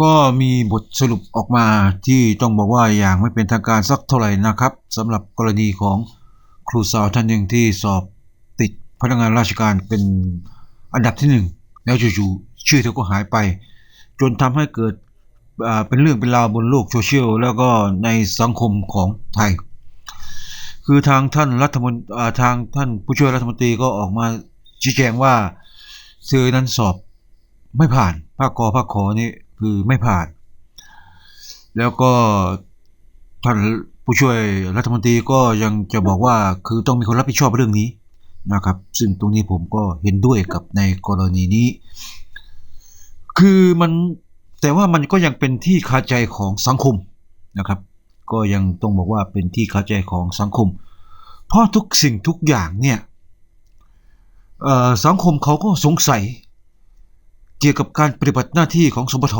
ก็มีบทสรุปออกมาที่ต้องบอกว่าอย่างไม่เป็นทางการสักเท่าไหร่นะครับสำหรับกรณีของครูสาวท่านหนึ่งที่สอบติดพนักงานราชการเป็นอันดับที่หนึ่งแล้วจู่ๆชื่อเธอก็หายไป จนทำให้เกิดเป็นเรื่องเป็นราวบนโลกโซเชียลแล้วก็ในสังคมของไทย คือทางท่านรัฐมนตรีทางท่านผู้ช่วยรัฐมนตรีก็ออกมาชี้แจงว่าเธอนั้นสอบไม่ผ่านภาคกอภาคขอนี่ คือไม่ผ่าน แล้วก็ท่านผู้ช่วยรัฐมนตรีก็ยังจะบอกว่าคือต้องมีคนรับผิดชอบเรื่องนี้นะครับ ซึ่งตรงนี้ผมก็เห็นด้วยกับในกรณีนี้ คือมันแต่ว่ามันก็ยังเป็นที่คาใจของสังคมนะครับ ก็ยังต้องบอกว่าเป็นที่คาใจของสังคม เพราะทุกสิ่งทุกอย่างเนี่ยสังคมเขาก็สงสัย เกี่ยวกับการปฏิบัติหน้าที่ของสมปท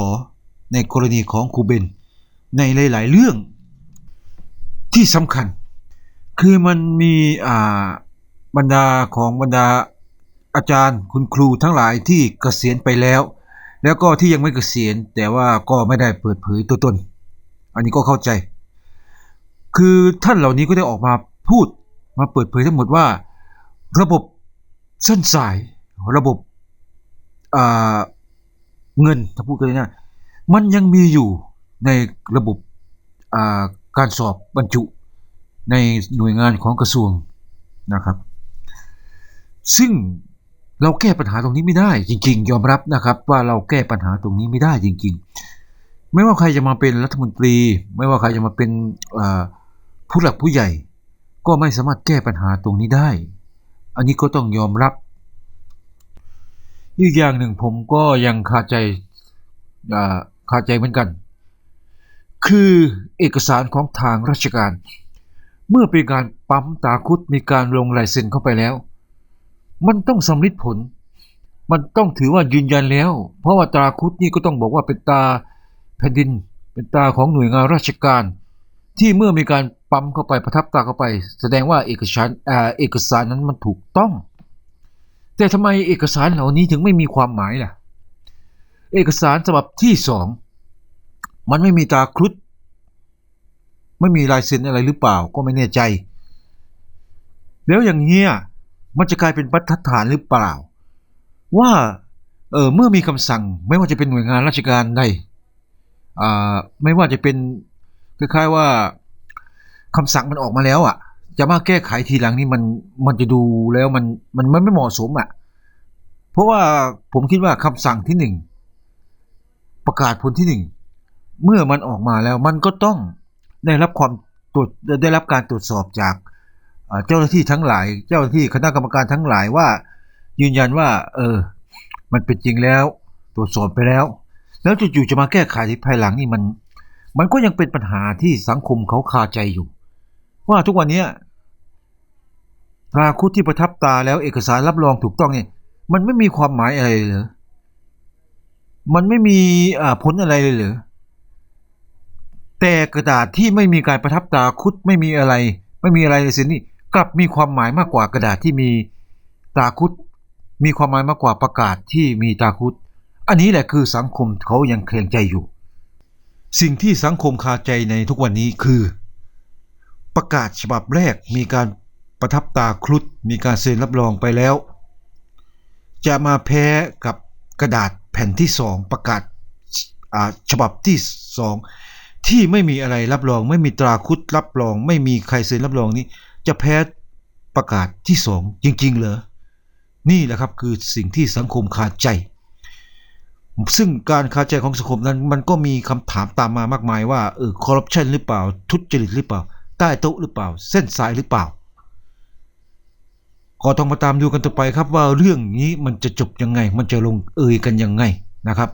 ในกรณีของครูเบน ในหลาย ๆ เรื่อง ที่สำคัญ คือมันมีบรรดาของบรรดาอาจารย์คุณครูทั้งหลายที่เกษียณไปแล้ว แล้วก็ที่ยังไม่เกษียณ แต่ว่าก็ไม่ได้เปิดเผยตัวตน อันนี้ก็เข้าใจ คือท่านเหล่านี้ก็ได้ออกมาพูดมาเปิดเผยทั้งหมดว่า ระบบเส้นสาย ระบบ เงินถ้าพูดกันนะมันยังมีอยู่ในระบบการสอบบรรจุในหน่วยงานของกระทรวงนะครับ ซึ่งเราแก้ปัญหาตรงนี้ไม่ได้จริง ๆ ยอมรับนะครับว่าเราแก้ปัญหาตรงนี้ไม่ได้จริง ๆ ไม่ว่าใครจะมาเป็นรัฐมนตรี ไม่ว่าใครจะมาเป็นผู้หลักผู้ใหญ่ ก็ไม่สามารถแก้ปัญหาตรงนี้ได้ อันนี้ก็ต้องยอมรับ อีกอย่างหนึ่งผมก็ยังคาใจาคาใจเหมือนกัน คือเอกสารของทางราชการ เมื่อเป็นการปั๊มตาคุดมีการลงลายเซ็นเข้าไปแล้ว มันต้องสำลิดผล มันต้องถือว่ายืนยันแล้ว เพราะว่าตาคุดนี่ก็ต้องบอกว่าเป็นตาแผ่นดิน เป็นตาของหน่วยงานราชการ ที่เมื่อมีการปั๊มเข้าไปประทับตาเข้าไป แสดงว่าเอกสารเอกสารนั้นมันถูกต้อง แต่ทำไมเอกสารเหล่านี้ถึงไม่มีความหมายล่ะ เอกสารฉบับที่สองมันไม่มีตาครุฑไม่มีลายเซ็นอะไรหรือเปล่าก็ไม่แน่ใจ แล้วอย่างเงี้ยมันจะกลายเป็นบรรทัดฐานหรือเปล่า ว่าเออเมื่อมีคำสั่งไม่ว่าจะเป็นหน่วยงานราชการใดอ่าไม่ว่าจะเป็นคล้ายๆว่าคำสั่งมันออกมาแล้วอะ จะมาแก้ไขทีหลังนี่มันมันจะดูแล้วมันมันมันไม่เหมาะสมอะ เพราะว่าผมคิดว่าคำสั่งที่หนึ่งประกาศผลที่หนึ่งเมื่อมันออกมาแล้วมันก็ต้องได้รับความตรวจได้รับการตรวจสอบจากเจ้าหน้าที่ทั้งหลาย เจ้าหน้าที่คณะกรรมการทั้งหลายว่า ยืนยันว่า เออ มันเป็นจริงแล้ว ตรวจสอบไปแล้ว แล้วจู่ๆจะมาแก้ไขที่ภายหลังนี่มัน มันก็ยังเป็นปัญหาที่สังคมเขาคาใจอยู่ ว่าทุกวันนี้ ตราคุดที่ประทับตาแล้วเอกสารรับรองถูกต้องเนี่ยมันไม่มีความหมายอะไรเลยเหรอมันไม่มีอ่าผลอะไรเลยเหรอแต่กระดาษที่ไม่มีการประทับตาคุดไม่มีอะไร ไม่มีอะไรในสินนี่กลับมีความหมายมากกว่ากระดาษที่มีตาคุดมีความหมายมากกว่าประกาศที่มีตาคุดอันนี้แหละคือสังคมเขายังเคลงใจอยู่ สิ่งที่สังคมคาใจในทุกวันนี้คือ ประกาศฉบับแรกมีการ ประทับตาครุฑมีการเซ็นรับรองไปแล้ว จะมาแพ้กับกระดาษแผ่นที่สองประกาศอาฉบับที่สองที่ไม่มีอะไรรับรอง ไม่มีตราคุดรับรอง ไม่มีใครเซ็นรับรองนี้ จะแพ้ประกาศที่สองจริง ๆ เหรอ นี่แหละครับคือสิ่งที่สังคมคาใจ ซึ่งการคาใจของสังคมนั้น มันก็มีคำถามตามมามากมายว่าเออคอร์รัปชันหรือเปล่า ทุจริตหรือเปล่า ใต้โต๊ะหรือเปล่า เส้นสายหรือเปล่า ก็ต้องมาตามดูกันต่อไปครับว่าเรื่องนี้มันจะจบยังไง มันจะลงเอยกันยังไงนะครับ